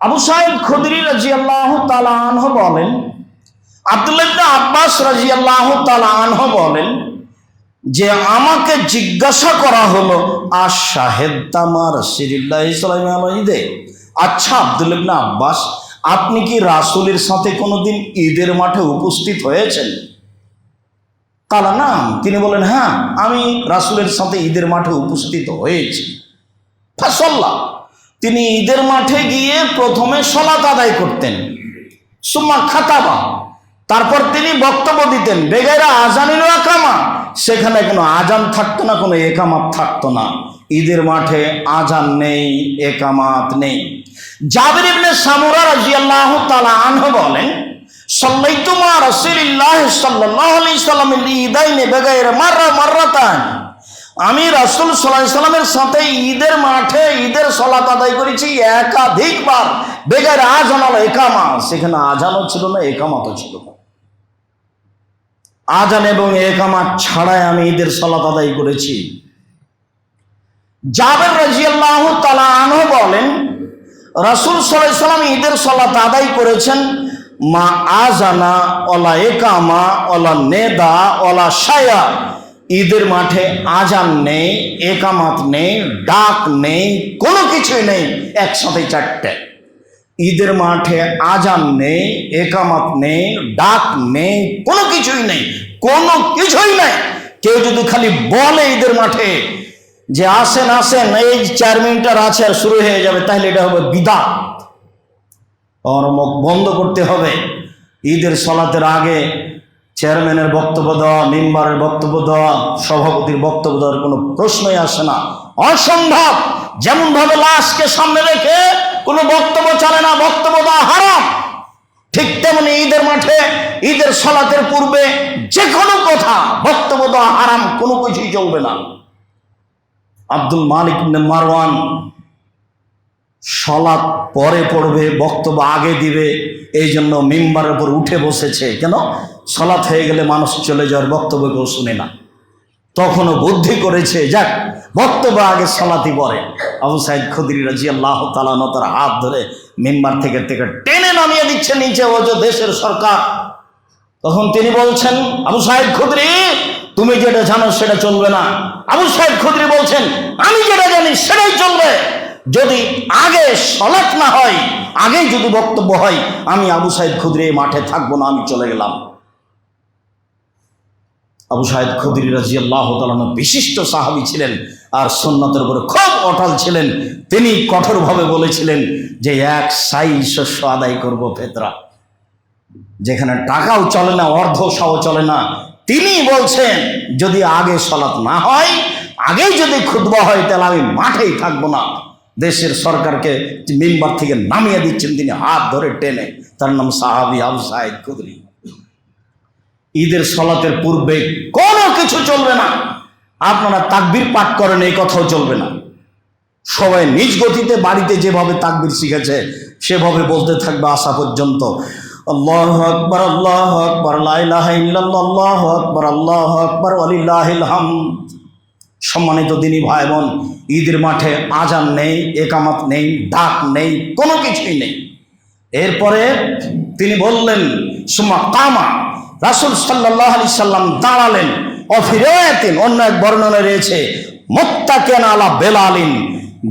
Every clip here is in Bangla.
আবু সাহেব খুদরি রাজি আল্লাহ তালাহ বলেন, আব্দুল্লাহ আব্বাস রাজি আল্লাহ তালাহ বলেন, যে আমাকে জিজ্ঞাসা করা হলো আর শাহেদ তামার সিরিল্লাহ ইসলাম আলহিদে আচ্ছা আব্দুল্লাহ আব্বাস, আপনি কি রাসুলের সাথে কোনোদিন ঈদের মাঠে উপস্থিত হয়েছেন? কালা না, তিনি বলেন হ্যাঁ আমি রাসুলের সাথে ঈদের মাঠে উপস্থিত হয়েছি। ফাসল্লা তিনি ঈদের মাঠে গিয়ে প্রথমে সলাত আদায় করতেন। সুম্মা খাতাবা। তারপর তিনি বক্তব্য দিতেন বেগেরা আজানিল একামা সেখানে কোনো আজান থাকতো না, কোনো একামাত থাকতো না। ঈদের মাঠে আজান নেই একামাত নেই। জাবির ইবনে সামুরা রাদিয়াল্লাহু তাআলা আনহু বলেন, সাল্লাইতু মা রাসূলিল্লাহ সাল্লাল্লাহু আলাইহি সাল্লামের ঈদাইনে বেগাইরা মাররা মাররাতান। আমি রাসূল সাল্লামের সাথে ঈদের মাঠে ঈদের সলাত আদায় করেছি একাধিকবার। বেগাইরা আজান একামা। সেখানে আজানও ছিল না, একামাতও ছিল না। আজান এবং একামাত ছাড়াই আমি ঈদের সালাত আদায় করেছি। জাবের রাজিয়াল্লাহ তালা আনহ বলেন, রাসুল সাল্লাহ সাল্লাম ঈদের সলাত আদায় করেছেন, মা আজানা ওলা একামা অলা নেদা অলা সায়া ঈদের মাঠে আজান নেই, একামাত নেই, ডাক নেই, কোনো কিছুই নেই, একসাথে চারটে। ঈদের মাঠে আজান নেই, একামাত নেই, ডাক নেই, কোনো কিছুই নেই, কোনো কিছুই নেই। কেউ যদি খালি বলে ঈদের মাঠে যে আসেন আসেন, এই চার মিনিটার আছে, আর শুরু হয়ে যাবে, তাহলে এটা হবে বিদা মুখ বন্ধ করতে হবে। ঈদের সলাতের আগে চেয়ারম্যানের বক্তব্য দেওয়া, মেম্বারের বক্তব্য দেওয়া, সভাপতির বক্তব্য দেওয়ার কোনো প্রশ্নই আসে না। অসম্ভব! যেমনভাবে লাশকে সামনে রেখে কোনো বক্তব্য চলে না, বক্তব্য দেওয়া হারাম। ঠিক তেমনি ঈদের মাঠে, ঈদের সলাতের পূর্বে যে কোনো কথা বক্তব্য দেওয়া হারাম, কোনো কিছুই চলবে না। আব্দুল মালিক মারওয়ান সলাৎ পরে পড়বে, বক্তব্য আগে দিবে এই জন্য মেম্বারের উপর উঠে বসেছে। কেন? সলাৎ হয়ে গেলে মানুষ চলে যাওয়ার বক্তব্য কেউ শুনে না। তখনও বুদ্ধি করেছে, যাক, বক্তব্য আগে সলাতি পরে। আবু সাইদ খুদির রাজি আল্লাহ তালানো তার হাত ধরে মেম্বার থেকে থেকে টেনে নামিয়ে দিচ্ছে নিচে, ও যে দেশের সরকার। তখন তিনি বলছেন, আবু সাহেব খুদরি, তুমি যেটা জানো সেটা চলবে না। আবু সাহেব খুদরি বলছেন, আমি যেটা জানি সেটাই চলবে। যদি আগে সলাৎ না হয়, আগেই যদি বক্তব্য হয়, আমি আবু সাহেব খুদরি মাঠে থাকব না, আমি চলে গেলাম। আবু সাহেব খুদরি রাজি আল্লাহ বিশিষ্ট সাহাবি ছিলেন আর সন্ন্যতের উপরে খুব অটল ছিলেন। তিনি কঠোরভাবে বলেছিলেন যে এক সাই শস্য আদায় করব ফেতরা। যেখানে টাকাও চলে না অর্ধ সাও চলে না। তিনি বলছেন, যদি আগে সলাৎ না হয়, আগেই যদি খুদবা হয়, তাহলে আমি মাঠেই থাকব না। দেশের সরকারকে মেম্বার থেকে নামিয়ে দিচ্ছেন, তিনি হাত ধরে টেনে, তার নাম সাহাবি আবু সাহেদ কুদরি। ঈদের সলাতের পূর্বে কোনো কিছু চলবে না। আপনারা তাকবির পাঠ করেন, এই কথাও চলবে না। সবাই নিজ গতিতে বাড়িতে যেভাবে তাকবির শিখেছে, সেভাবে বলতে থাকবে আসা পর্যন্ত। আল্লাহ আকবর আল্লাহ আকবর আল্লাহ আকবর আল্লাহ আকবর আলিল্লাহিল হামদ। সম্মানিত দিনী ভাই বোন, ঈদের মাঠে আজান নেই, একামাত নেই, ডাক নেই, কোনো কিছুই নেই। এরপরে তিনি বললেন সুমা কামা। রাসুল সাল্লাহ আলি সাল্লাম দাঁড়ালেন, অফিরেতেন, অন্য এক বর্ণনা রয়েছে মোত্তাকেন আলা বেলালিন।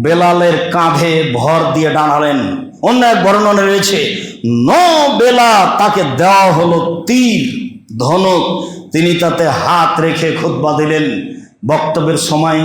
বেলালের কাঁধে ভর দিয়ে দাঁড়ালেন। অন্য এক বর্ণনা রয়েছে, ন বেলা তাকে দেওয়া হলো তীর, ধনুক। তিনি তাতে হাত রেখে খুতবা দিলেন। বক্তব্যের সময়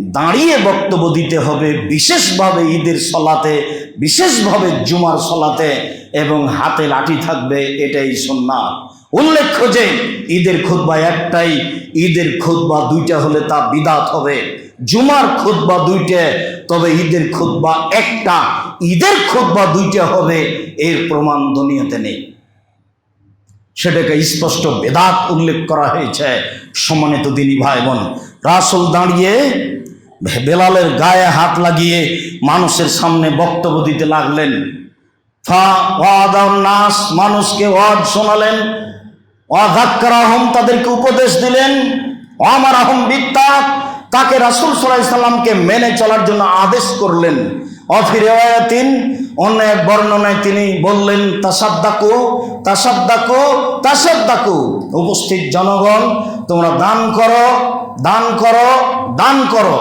দাঁড়িয়ে বক্তব্য দিতে হবে, বিশেষভাবে ঈদের সলাতে, বিশেষভাবে জুমার সলাতে এবং হাতে লাঠি থাকবে এটাই সন্ন্যাস উল্লেখ্য যে ঈদের খুতবা একটাই, ঈদের খুতবা দুইটা হলে তা বিদাত হবে। জুমার খুতবা দুইটা, তবে ঈদের খুতবা একটা। ঈদের খুতবা দুইটা হবে, এর প্রমাণ দুনিয়াতে নেই। সেটাকে স্পষ্ট বেদাত উল্লেখ করা হয়েছে। সম্মানিত দিনী ভাই বোন রাসুল দাঁড়িয়ে বেলালের গায়ে হাত লাগিয়ে মানুষের সামনে বক্তব্য দিতে লাগলেন। নাস, মানুষকে ওয়াদ শোনালেন। অধাক্কারাহম তাদেরকে উপদেশ দিলেন। আমার আহম বিদ্যা তাকে রাসুল সাল্লাহ সাল্লামকে মেনে চলার জন্য আদেশ করলেন। অফিরেওয়াতিন অন্য এক বর্ণনায় তিনি বললেন, তাসাদ্দাকু তাসাদ্দাকু তাসাদ্দাকু। উপস্থিত জনগণ, তোমরা দান করো দান করো দান করো।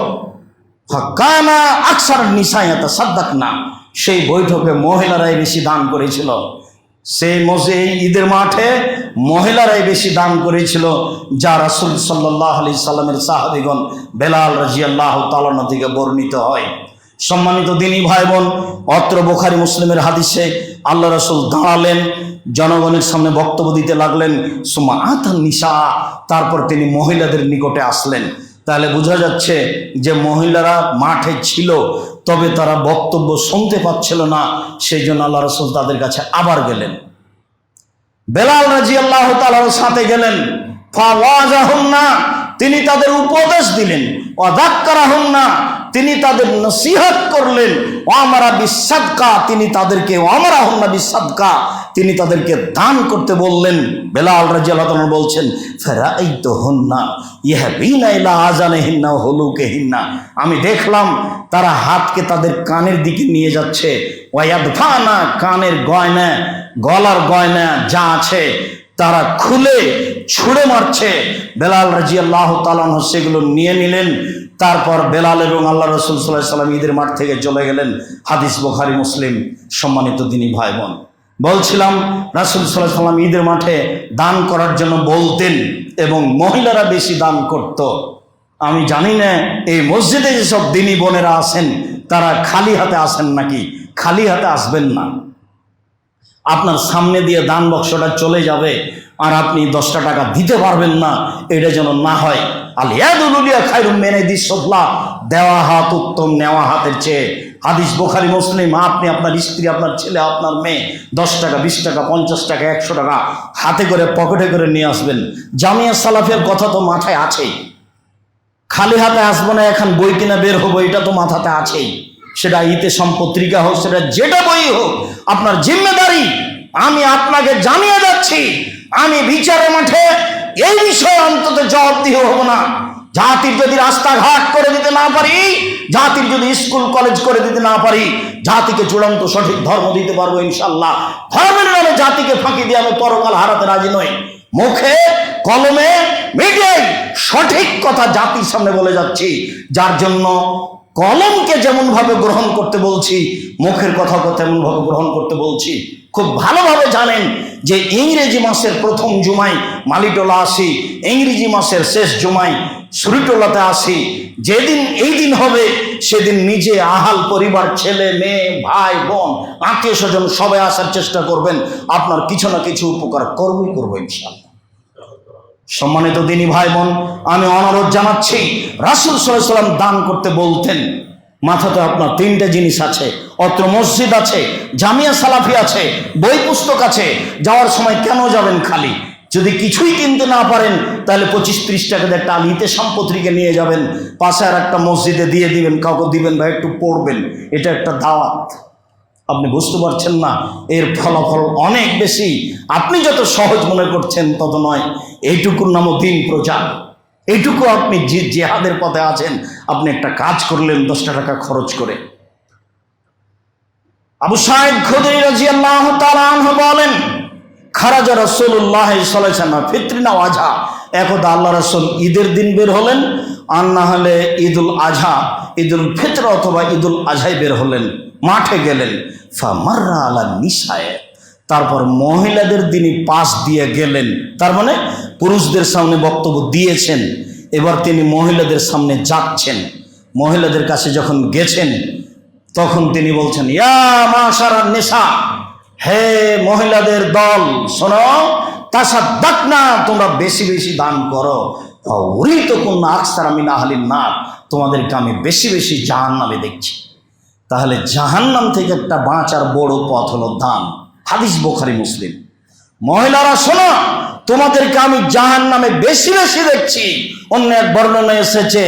কানা আকসার নিশায়াতা সাদ্দাক না সেই বৈঠকে মহিলারাই বেশি দান করেছিল। সেই এই ঈদের মাঠে মহিলারাই বেশি দান করেছিল। যা রাসুল সাল্লাহ আলি সাল্লামের সাহাবিগণ বেলাল রাজিয়াল্লাহ তালানা থেকে বর্ণিত হয়। সম্মানিত দিনী ভাই বোন, অত্র বোখারি মুসলিমের হাদিসে আল্লাহ রসুল দাঁড়ালেন, জনগণের সামনে বক্তব্য দিতে লাগলেন সুমা আথান নিশা তারপর তিনি মহিলাদের নিকটে আসলেন। তাহলে বোঝা যাচ্ছে যে মহিলারা মাঠে ছিল, তবে তারা বক্তব্য শুনতে পাচ্ছিল না সেই জন্য আল্লাহ রসুল তাদের কাছে আবার গেলেন। বেলাল রাজি আল্লাহ তালার সাথে গেলেন। তিনি তাদের উপদেশ দিলেন। অদাক্কারাহন না তিনি তাদের নসিহত করলেন, অমারা বিসাদকা তিনি তাদেরকে, অমারা হন্না বিসাদকা তিনি তাদেরকে দান করতে বললেন। বেলাল রাজি আল্লাহ তালা বলছেন ফেরা এই তো হন্না ইহা বিনা ইলা আজানে হিন্না হলুকে হিন্না আমি দেখলাম, তারা হাতকে তাদের কানের দিকে নিয়ে যাচ্ছে। ওয়াদফানা কানের গয়না, গলার গয়না যা আছে তারা খুলে ছুঁড়ে মারছে। বেলাল রাজি আল্লাহ তালান সেগুলো নিয়ে নিলেন। তারপর বেলাল এবং আল্লাহ রসুল সাল্লাহ সাল্লাম ঈদের মাঠ থেকে চলে গেলেন। হাদিস বোখারি, মুসলিম, সম্মানিত দিনী ভাই বোন বলছিলাম, রাসুল সাল্লাহ সাল্লাম ঈদের মাঠে দান করার জন্য বলতেন এবং মহিলারা বেশি দান করত। আমি জানি না, এই মসজিদে যেসব দিনী বোনেরা আসেন তারা খালি হাতে আসেন নাকি? খালি হাতে আসবেন না। আপনার সামনে দিয়ে দান বক্সটা চলে যাবে আর আপনি দশটা টাকা দিতে পারবেন না, এটা যেন না হয়। আলিয়াদুলিয়া খাইরুম মেনে দিসলা দেওয়া হাত উত্তম, নেওয়া হাতের চেয়ে। হাদিস বোখারি, মুসলিম, আপনি আপনার স্ত্রী, আপনার ছেলে, আপনার মেয়ে, দশ টাকা, বিশ টাকা, পঞ্চাশ টাকা, একশো টাকা হাতে করে পকেটে করে নিয়ে আসবেন। জামিয়া সালাফের কথা তো মাথায় আছেই। খালি হাতে আসব না, এখন বই কিনা বের হব, এটা তো মাথাতে আছেই। সেটা ইতে সম্পত্রিকা হোক, সেটা যেটা বই হোক, আপনার জিম্মেদারি, আমি আপনাকে জানিয়ে যাচ্ছি, আমি বিচারের মাঠে এই বিষয়ে অন্তত জবাবদিহ হব না। জাতির যদি রাস্তাঘাট করে দিতে না পারি, জাতির যদি স্কুল, কলেজ করে দিতে না পারি, জাতিকে চূড়ান্ত সঠিক ধর্ম দিতে পারব ইনশাল্লাহ ধর্মের নামে জাতিকে ফাঁকি দিয়ে আমি পরকাল হারাতে রাজি নই। মুখে, কলমে, মিডিয়ায় সঠিক কথা জাতির সামনে বলে যাচ্ছি। যার জন্য কলমকে যেমনভাবে গ্রহণ করতে বলছি, মুখের কথাকে তেমনভাবে গ্রহণ করতে বলছি, খুব ভালোভাবে জানেন যে ইংরেজি মাসের প্রথম জুমাই মালিটোলা আসি, ইংরেজি মাসের শেষ জুমাই সুরিটোলাতে আসি। যেদিন এই দিন হবে, সেদিন নিজে আহাল পরিবার, ছেলে, মেয়ে, ভাই, বোন, আত্মীয় স্বজন সবাই আসার চেষ্টা করবেন। আপনার কিছু না কিছু উপকার করবই করব ইনশাল্লাহ সম্মানিত দিনী ভাই বোন আমি অনুরোধ জানাচ্ছি, রাসুল সাল্লাম দান করতে বলতেন, মাথাতে আপনার তিনটে জিনিস আছে, অত্র মসজিদ আছে, জামিয়া সালাফি আছে, বই পুস্তক আছে, যাওয়ার সময় কেন যাবেন খালি? যদি কিছুই কিনতে না পারেন, তাহলে পঁচিশ ত্রিশ টাকা একটা আলিতে সম্পত্তিকে নিয়ে যাবেন, পাশে আর একটা মসজিদে দিয়ে দিবেন, কাউকে দিবেন বা একটু পড়বেন, এটা একটা দাওয়াত। আপনি বুঝতে পারছেন না, এর ফলাফল অনেক বেশি। আপনি যত সহজ মনে করছেন তত নয়, এইটুকুর নামও দিন প্রচার এইটুকু আপনি যে জেহাদের পথে আছেন, আপনি একটা কাজ করলেন দশটা টাকা খরচ করে। আবু সাহেব খুদরি রাজি আল্লাহ বলেন, খারাজা রসুল্লাহ ফিত্রিনা আজহা একদা আল্লাহ রসুল ঈদের দিন বের হলেন, আর না হলে ঈদুল আজহা ঈদুল ফিত্র অথবা ঈদুল আজহাই বের হলেন, মাঠে গেলেন। ফামার্রা আলা নিশায় তারপর মহিলাদের তিনি পাশ দিয়ে গেলেন। তার মানে পুরুষদের সামনে বক্তব্য দিয়েছেন, এবার তিনি মহিলাদের সামনে যাচ্ছেন। মহিলাদের কাছে যখন গেছেন, তখন তিনি বলছেন, ইয়া মা সারা নেশা হে মহিলাদের দল, শোনো তাসা না তোমরা বেশি বেশি দান করো। উরি তো কোন আকসার আমি না হালিন না তোমাদেরকে আমি বেশি বেশি জাহান নামে দেখছি। তাহলে জাহান্নাম থেকে একটা বাঁচার বড় পথ হলো দান। হাদিস বোখারি, মুসলিম। মহিলারা, শোনো, তোমাদেরকে আমি জাহান নামে বেশি বেশি দেখছি। অন্য এক বর্ণনা এসেছে,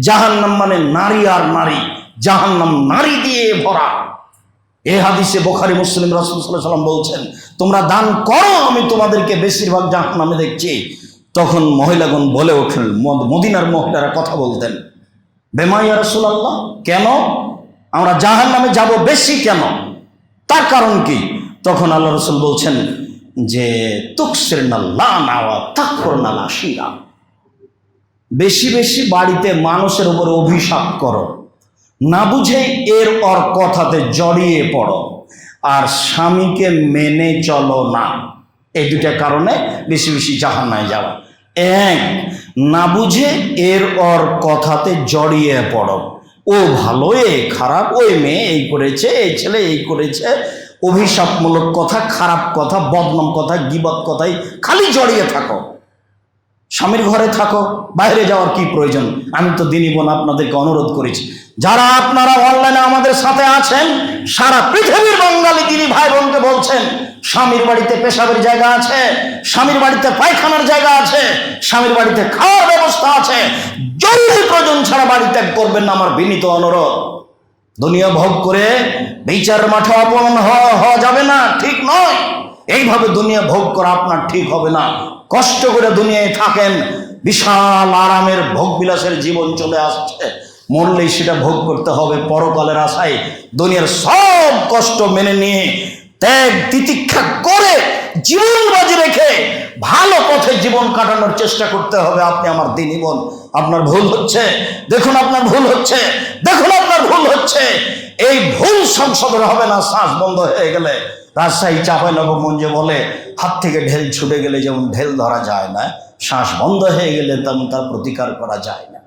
জাহান্নাম মানে নারী আর নারী। জাহান্নাম নারী দিয়ে ভরা। এ হাদিসে বোখারি, মুসলিম সাল্লাম বলছেন, তোমরা দান করো, আমি তোমাদেরকে বেশিরভাগ জাহান নামে দেখছি। তখন মহিলাগণ বলে ওঠেন মদিনার মহিলারা কথা বলতেন বেমাইয়া রসুল আল্লাহ কেন? আমরা জাহান নামে যাব বেশি কেন? তার কারণ কি? তখন আল্লাহ রসুল বলছেন যে তুকসের না লা নাওয়া তাকর বেশি বেশি বাড়িতে মানুষের উপর অভিশাপ করো। না বুঝে এর ওর কথাতে জড়িয়ে পড়ো। আর স্বামীকে মেনে চলো না। এই দুটা কারণে বেশি বেশি জাহান্নায় যাওয়া। এক। না বুঝে এর ওর কথাতে জড়িয়ে পড়ো। ও ভালো, এ খারাপ ওই মেয়ে, এই করেছে এই ছেলে, এই করেছে। অভিশাপমূলক কথা, খারাপ কথা, বদনাম কথা, গিবত কথাই খালি জড়িয়ে থাকো। স্বামীর ঘরে থাকো, বাইরে যাওয়ার কি প্রয়োজন? আমি তো দিনই বোন আপনাদেরকে অনুরোধ করেছি। যারা আপনারা অনলাইনে আমাদের সাথে আছেন, সারা পৃথিবীর বাঙালি দিনী ভাই বোনকে বলছেন, স্বামীর বাড়িতে পেশাবের জায়গা আছে, স্বামীর বাড়িতে পায়খানার জায়গা আছে, স্বামীর বাড়িতে খাওয়ার ব্যবস্থা আছে, জরুরি প্রয়োজন ছাড়া বাড়ি ত্যাগ করবেন না আমার বিনীত অনুরোধ। দুনিয়া ভোগ করে বিচার মাঠে অপমান হওয়া যাবে না, ঠিক নয়। এইভাবে দুনিয়া ভোগ করা আপনার ঠিক হবে না। কষ্ট করে দুনিয়ায় থাকেন, বিশাল আরামের ভোগ বিলাসের জীবন চলে আসছে। মরলেই সেটা ভোগ করতে হবে পরকালের আশায়। দুনিয়ার সব কষ্ট মেনে নিয়ে ত্যাগ তিতিক্ষা করে জীবন বাজি রেখে ভালো পথে জীবন কাটানোর চেষ্টা করতে হবে আপনি আমার দিনই বোন। আপনার ভুল হচ্ছে। দেখুন আপনার ভুল হচ্ছে। দেখুন আপনার ভুল হচ্ছে। এই ভুল সংশোধন হবে না, শ্বাস বন্ধ হয়ে গেলে। রাজশাহী চাপাই নবমঞ্জে বলে, হাত থেকে ঢেল ছুটে গেলে যেমন ঢেল ধরা যায় না, শ্বাস বন্ধ হয়ে গেলে তেমন তার প্রতিকার করা যায় না।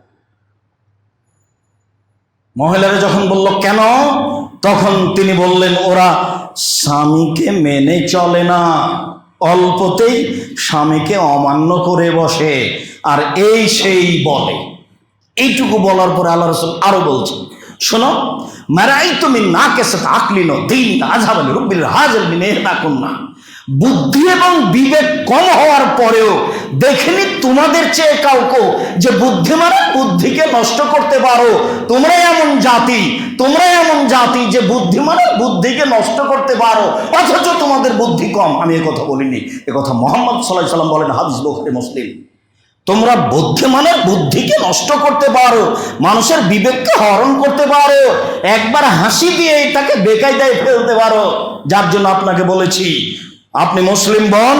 মহিলারা যখন বলল, কেন? তখন তিনি বললেন, ওরা স্বামীকে মেনে চলে না। অল্পতেই স্বামীকে অমান্য করে বসে। আর এই সেই বলে। এইটুকু বলার পরে আল্লাহ রসুল আরও বলছেন শোনো মারাই তুমি না কেসে আকলিনো দিন আজহাবালি রুবিল না কন্যা বুদ্ধি এবং বিবেক কম হওয়ার পরেও দেখেনি তোমাদের চেয়ে কাউকে যে বুদ্ধি মানে বুদ্ধিকে নষ্ট করতে পারো। তোমরা এমন জাতি তোমরা এমন জাতি যে বুদ্ধি মানে বুদ্ধিকে নষ্ট করতে পারো। অথচ তোমাদের বুদ্ধি কম। আমি কথা বলিনি। কথা মোহাম্মদ সাল্লাহ সাল্লাম বলেন, হাদিস বখরে, মুসলিম। তোমরা বুদ্ধিমানের বুদ্ধিকে নষ্ট করতে পারো, মানুষের বিবেককে হরণ করতে পারো, একবার হাসি দিয়ে তাকে বেকায়দায় ফেলতে পারো। যার জন্য আপনাকে বলেছি, আপনি মুসলিম বন,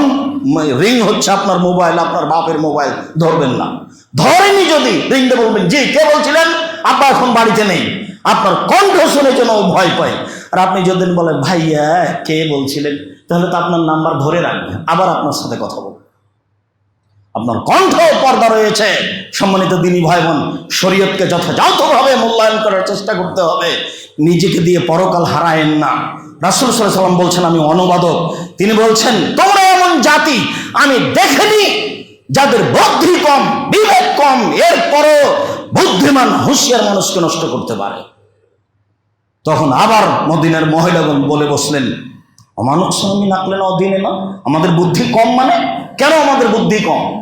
রিং হচ্ছে আপনার মোবাইল, আপনার বাপের মোবাইল, ধরবেন না। ধরেনি যদি রিংতে বলবেন, জি, কে বলছিলেন? আপা এখন বাড়িতে নেই। আপনার কণ্ঠ শুনে যেন ভয় পায়। আর আপনি যদি বলেন, ভাইয়া, কে বলছিলেন? তাহলে তো আপনার নাম্বার ধরে রাখবে। আবার আপনার সাথে কথা বলবে। আপনার কণ্ঠ পর্দা রয়েছে। সম্মানিত দিনী ভাই বোন শরীয়তকে যথাযথভাবে মূল্যায়ন করার চেষ্টা করতে হবে। নিজেকে দিয়ে পরকাল হারায়েন না। রাসুল সাল্লাম বলছেন, আমি অনুবাদক। তিনি বলছেন, তোমরা এমন জাতি আমি দেখিনি, যাদের বুদ্ধি কম, বিবেক কম, এরপরও বুদ্ধিমান, হুঁশিয়ার মানুষকে নষ্ট করতে পারে। তখন আবার মদিনার মহিলাগণ বলে বসলেন, অমানুষ স্বামী নাকলে না অধীনে না? আমাদের বুদ্ধি কম মানে? কেন আমাদের বুদ্ধি কম?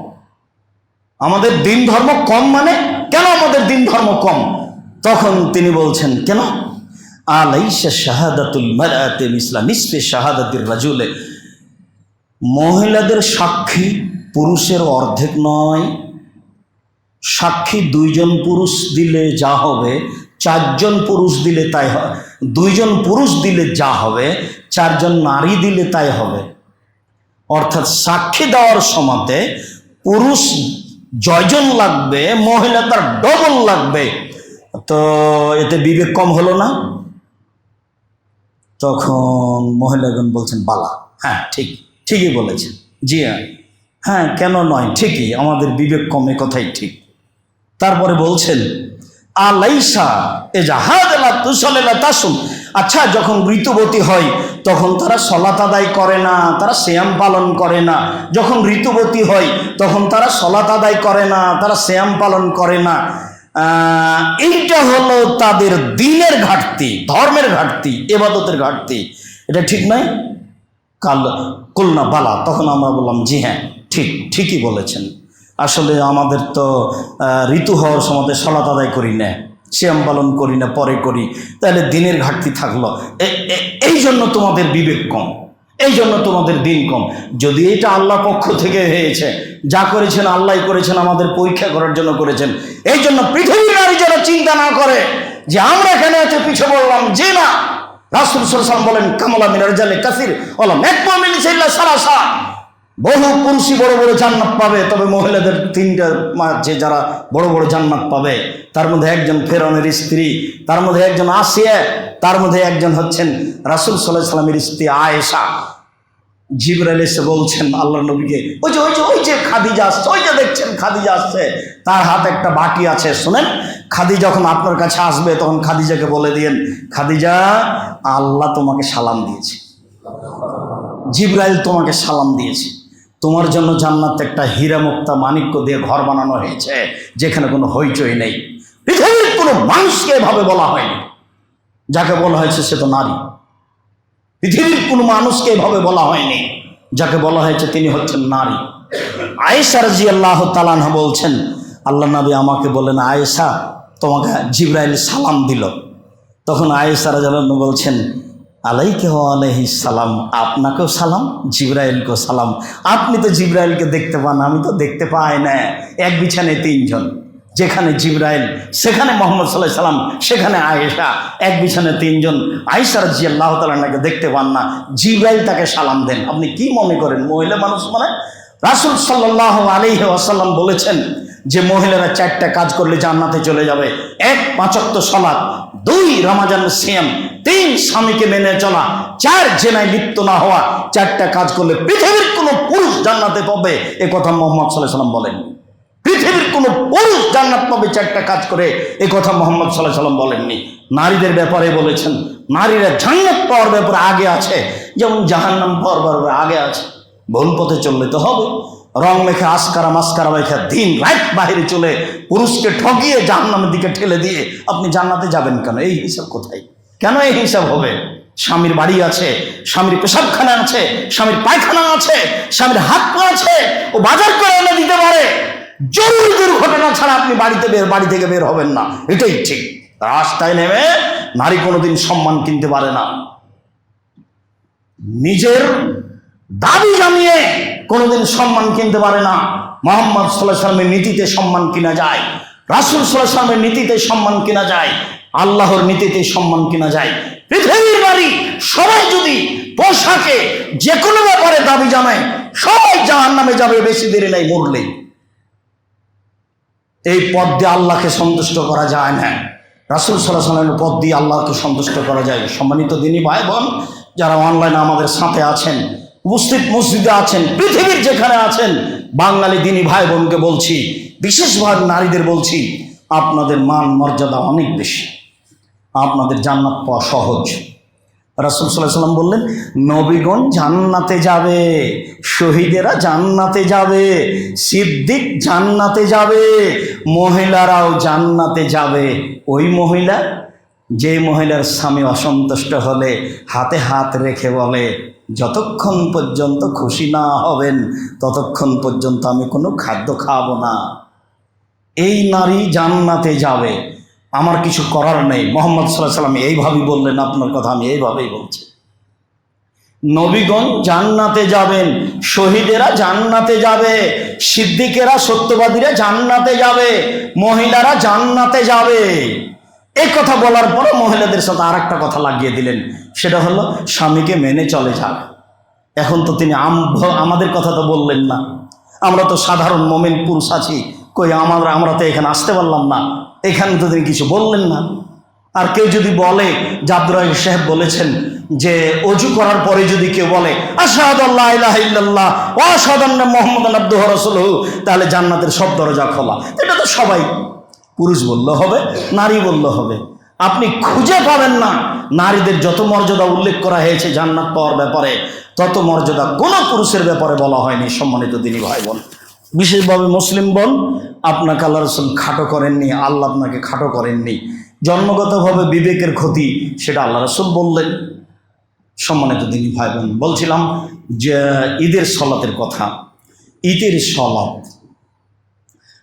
আমাদের দিন ধর্ম কম মানে কেন আমাদের দিন ধর্ম কম? তখন তিনি বলছেন, কেন? আলাইসা শাহাদাতুল মারাতে মিসলা নিসফে শাহাদাতির রাজুলে। মহিলাদের সাক্ষী পুরুষের অর্ধেক নয়। সাক্ষী দুইজন পুরুষ দিলে যা হবে, চারজন পুরুষ দিলে তাই হয় দুইজন পুরুষ দিলে যা হবে, চারজন নারী দিলে তাই হবে। অর্থাৎ সাক্ষী দেওয়ার সময়তে পুরুষ জয়জন লাগবে, মহিলা তার ডবল লাগবে। তো এতে বিবেক কম হলো না। তখন মহিলাগণ বলছেন, বালা। হ্যাঁ ঠিক, ঠিকই বলেছেন। জি হ্যাঁ হ্যাঁ কেন নয়? ঠিকই, আমাদের বিবেক কম, এ কথাই ঠিক। তারপরে বলছেন, আলাইসা এ জাহাদেলা তুসলেলা তাসুম আচ্ছা যখন ঋতুবতী হয়, তখন তারা সলাত আদায় করে না, তারা শ্যাম পালন করে না। যখন ঋতুবতী হয়, তখন তারা সলাত আদায় করে না, তারা শ্যাম পালন করে না। এইটা হলো তাদের দিনের ঘাটতি, ধর্মের ঘাটতি, এবাদতের ঘাটতি। এটা ঠিক নয়? কাল কুলনা বালা, তখন আমরা বললাম, জি হ্যাঁ ঠিক, ঠিকই বলেছেন। আসলে আমাদের তো ঋতু হওয়ার সময় সলাত আদায় করি না। শ্যাম পালন করি না, পরে করি। তাহলে দিনের ঘাটতি থাকল। এই জন্য তোমাদের বিবেক কম, এই জন্য তোমাদের দিন কম। যদি এটা আল্লাহ পক্ষ থেকে হয়েছে, যা করেছেন আল্লাহ করেছেন, আমাদের পরীক্ষা করার জন্য করেছেন, এই জন্য পৃথিবীর নারী যেন চিন্তা না করে যে আমরা এখানে হচ্ছে পিছু বললাম যে না। রাসুল সাল্লাম বলেন, কামলা মিনার জালে কাসির। ওলাম এক মিল সারাসা বহু পুরুষই বড় বড় জান্নাত পাবে, তবে মহিলাদের তিনটা যে যারা বড় বড় জান্নাত পাবে। তার মধ্যে একজন ফেরনের স্ত্রী, তার মধ্যে একজন আসিয়া, তার মধ্যে একজন হচ্ছেন রাসুল সাল্লাহ সাল্লামের স্ত্রী আয়েশা। জিবরাইল এসে বলছেন আল্লাহ নবীকে, ওই যে ওই যে ওই যে খাদিজা আসছে, ওই যে দেখছেন খাদিজা আসছে। তার হাতে একটা বাটি আছে, শোনেন। খাদি যখন আপনার কাছে আসবে, তখন খাদিজাকে বলে দিয়েন, খাদিজা, আল্লাহ তোমাকে সালাম দিয়েছে। জিব্রাইল তোমাকে সালাম দিয়েছে। তোমার জন্য জান্নাত একটা হীরা মুক্তা মানিক্য দিয়ে ঘর বানানো হয়েছে, যেখানে কোনো হইচই নেই। পৃথিবীর কোনো মানুষকে এভাবে বলা হয়নি। যাকে বলা হয়েছে সে তো নারী। পৃথিবীর কোনো মানুষকে এভাবে বলা হয়নি, যাকে বলা হয়েছে তিনি হচ্ছেন নারী। আয়েশা রাজি আল্লাহ তালান বলছেন, আল্লাহ নবী আমাকে বলেন আয়েশা, তোমাকে জিব্রাইল সালাম দিল। তখন আয়েশা রাজা বলছেন আলাইকে আলহি সালাম, আপনাকেও সালাম, জিব্রাইলকেও সালাম। আপনি তো জিব্রাইলকে দেখতে পান, আমি তো দেখতে পাই না। এক বিছানায় তিনজন, যেখানে জিব্রাইল, সেখানে মোহাম্মদ সাল্লাহ সাল্লাম সেখানে আয়েশা। এক বিছানে তিনজন আয়েশার জি আল্লাহ তালাকে দেখতে পান না। জিব্রাইল তাকে সালাম দেন। আপনি কি মনে করেন, মহিলা মানুষ মানে? রাসুল সাল্লাহ আলিহ আসাল্লাম বলেছেন যে মহিলারা চারটা কাজ করলে জান্নাতে চলে যাবে। এক, পাঁচক্ত সলাদ দুই, রমাজান সিয়াম। তিন, স্বামীকে মেনে চলা। চার, জেনায় লিপ্ত না হওয়া। চারটা কাজ করলে পৃথিবীর কোনো পুরুষ জান্নাতে পাবে। এ কথা মোহাম্মদ সাল্লাহ সাল্লাম বলেন। পৃথিবীর কোনো পুরুষ জান্নাত পাবে চারটা কাজ করে। এ কথা মোহাম্মদ সাল্লাহ সাল্লাম বলেননি। নারীদের ব্যাপারে বলেছেন। নারীরা জান্নাত পাওয়ার ব্যাপারে আগে আছে। যেমন জাহান্নাম পাওয়ার ব্যাপারে আগে আছে। ভুল পথে চললে তো হবে। রং মেখে আসকারা মাস্কারা মেখে দিন রাত বাহিরে চলে পুরুষকে ঠগিয়ে জাহান্নামের দিকে ঠেলে দিয়ে আপনি জান্নাতে যাবেন কেন? এই হিসাব কোথায়? কেন এই হিসাব হবে? স্বামীর বাড়ি আছে, স্বামীর পেশাবখানা আছে, স্বামীর পায়খানা আছে, স্বামীর হাত পা আছে, ও বাজার করে এনে দিতে পারে। জরুরি দুর্ঘটনা ছাড়া আপনি বাড়িতে বের, বাড়ি থেকে বের হবেন না। এটাই ঠিক। রাস্তায় নেমে নারী কোনোদিন সম্মান কিনতে পারে না। নিজের দাবি জানিয়ে কোনোদিন সম্মান কিনতে পারে না। মোহাম্মদ সাল্লাহ সাল্লামের নীতিতে সম্মান কিনা যায়। রাসুল সাল্লাহ সাল্লামের নীতিতে সম্মান কিনা যায়। আল্লাহর নীতিতে সম্মান কিনা যায়। পৃথিবীর বাড়ি সবাই যদি পোশাকে যে কোনো ব্যাপারে দাবি জানায়, সবাই জাহান নামে যাবে বেশি দেরি নাই মরলেই এই পদ দিয়ে আল্লাহকে সন্তুষ্ট করা যায় না। রাসুল সাল্লাহ সাল্লামের পদ দিয়ে আল্লাহকে সন্তুষ্ট করা যায়। সম্মানিত দিনী ভাই বোন যারা অনলাইনে আমাদের সাথে আছেন উপস্থিত মসজিদে আছেন, পৃথিবীর যেখানে আছেন, বাঙালি দিনী ভাই বোনকে বলছি বিশেষভাবে নারীদের বলছি, আপনাদের মান মর্যাদা অনেক বেশি। আপনাদের জান্নাত পাওয়া সহজ। রাসুল সাল্লাহ সাল্লাম বললেন, নবীগণ জান্নাতে যাবে, শহীদেরা জান্নাতে যাবে, সিদ্দিক জান্নাতে যাবে, মহিলারাও জান্নাতে যাবে। ওই মহিলা যে মহিলার স্বামী অসন্তুষ্ট হলে, হাতে হাত রেখে বলে যতক্ষণ পর্যন্ত খুশি না হবেন, ততক্ষণ পর্যন্ত আমি কোনো খাদ্য খাব না। এই নারী জান্নাতে যাবে। আমার কিছু করার নেই। মোহাম্মদ সাল্লাহ সাল্লাম এইভাবেই বললেন, আপনার কথা আমি এইভাবেই বলছি। নবীগণ জান্নাতে যাবেন, শহীদেরা জান্নাতে যাবে, সিদ্দিকেরা সত্যবাদীরা জান্নাতে যাবে, মহিলারা জান্নাতে যাবে। এই কথা বলার পরে মহিলাদের সাথে আর কথা লাগিয়ে দিলেন। সেটা হলো, স্বামীকে মেনে চলে যাক এখন তো তিনি আম- আমাদের কথা তো বললেন না। আমরা তো সাধারণ মোমেন পুরুষ আছি। কই আমরা আমরা তো এখানে আসতে পারলাম না। এখানে তো তিনি কিছু বললেন না। আর কেউ যদি বলে যে সাহেব বলেছেন যে, অজু করার পরে যদি কেউ বলে ও আশহাদান্না মুহাম্মাদান আবদুহু ওয়া রাসূলুহু তাহলে জান্নাতের সব দরজা খোলা। এটা তো সবাই পুরুষ বললে হবে, নারী বললে হবে। আপনি খুঁজে পাবেন না। নারীদের যত মর্যাদা উল্লেখ করা হয়েছে জান্নাত পাওয়ার ব্যাপারে, তত মর্যাদা কোনো পুরুষের ব্যাপারে বলা হয়নি, সম্মানিত দিনী ভাই বোন বিশেষভাবে মুসলিম বোন, আপনাকে আল্লাহ রসুল খাটো করেননি, আল্লাহ আপনাকে খাটো করেননি। জন্মগতভাবে বিবেকের ক্ষতি, সেটা আল্লাহ রসুল বললেন। সম্মানিত দিনী ভাই বোন বলছিলাম যে ঈদের সলাতের কথা। ঈদের সলাত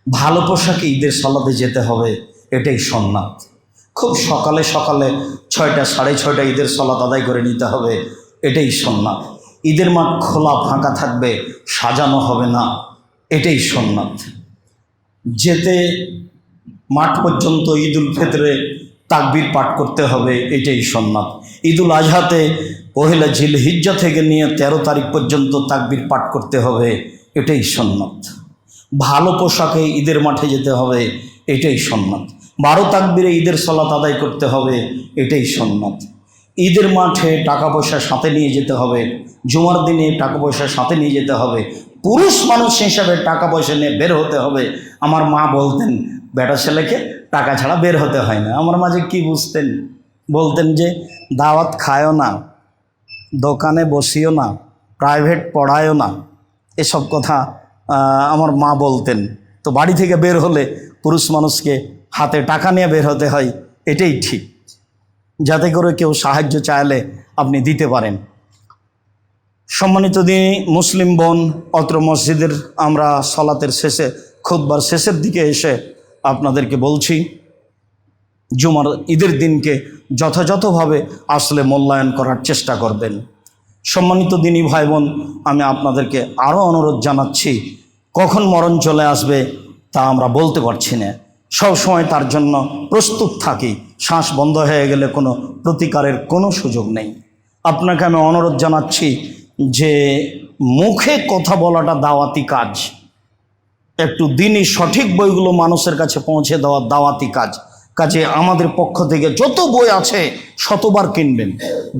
ভালো পোশাকে ঈদের সলাতে যেতে হবে, এটাই সন্ন্যাত খুব সকালে সকালে ছয়টা, সাড়ে ছয়টা ঈদের সলাত আদায় করে নিতে হবে, এটাই সন্ন্যাত ঈদের মাঠ খোলা ফাঁকা থাকবে, সাজানো হবে না, এটাই সন্ন্যাত যেতে মাঠ পর্যন্ত ঈদুল ফিতরে তাকবির পাঠ করতে হবে, এটাই সন্ন্যত ঈদুল আজহাতে পহেলা ঝিল হিজ্জা থেকে নিয়ে তেরো তারিখ পর্যন্ত তাকবির পাঠ করতে হবে, এটাই সন্ন্যত ভালো পোশাকে ঈদের মাঠে যেতে হবে, এটাই সন্ন্যত। বারো তাকবিরে ঈদের সলাত আদায় করতে হবে, এটাই সন্ন্যত। ঈদের মাঠে টাকা পয়সা সাথে নিয়ে যেতে হবে, জুমার দিনে টাকা পয়সা সাথে নিয়ে যেতে হবে, পুরুষ মানুষ হিসাবে টাকা পয়সা নিয়ে বের হতে হবে। আমার মা বলতেন, বেটা ছেলেকে টাকা ছাড়া বের হতে হয় না। আমার মাঝে কি বুঝতেন? বলতেন যে, দাওয়াত খায়ও না, দোকানে বসিও না, প্রাইভেট পড়ায়ও না। এসব কথা আমার মা বলতেন, তো বাড়ি থেকে বের হলে পুরুষ মানুষকে হাতে টাকা নিয়ে বের হতে হয়, এটাই ঠিক। যাতে করে কেউ সাহায্য চাইলে আপনি দিতে পারেন। সম্মানিত দিনী, মুসলিম বোন, অত্র মসজিদের আমরা সলাতের শেষে খুদবার শেষের দিকে এসে আপনাদেরকে বলছি, জুমার ঈদের দিনকে যথাযথভাবে আসলে মূল্যায়ন করার চেষ্টা করবেন। সম্মানিত দিনী ভাই বোন আমি আপনাদেরকে আরও অনুরোধ জানাচ্ছি, কখন মরণ চলে আসবে তা আমরা বলতে পারছি না। সব সময় তার জন্য প্রস্তুত থাকি, শ্বাস বন্ধ হয়ে গেলে কোনো প্রতিকারের কোনো সুযোগ নেই। আপনাকে আমি অনুরোধ জানাচ্ছি যে মুখে কথা বলাটা দাওয়াতি কাজ, একটু দিনই সঠিক বইগুলো মানুষের কাছে পৌঁছে দেওয়া দাওয়াতি কাজ। কাজে আমাদের পক্ষ থেকে যত বই আছে শতবার কিনবেন।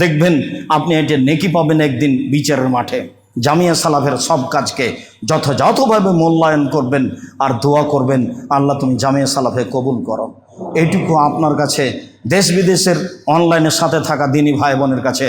দেখবেন আপনি এটা নেকি পাবেন একদিন বিচারের মাঠে। জামিয়া সালাফের সব কাজকে যথাযথভাবে মূল্যায়ন করবেন আর দোয়া করবেন, আল্লাহ তুমি জামিয়া সালাফে কবুল করো। এইটুকু আপনার কাছে দেশ বিদেশের অনলাইনের সাথে থাকা দিনী ভাই বোনের কাছে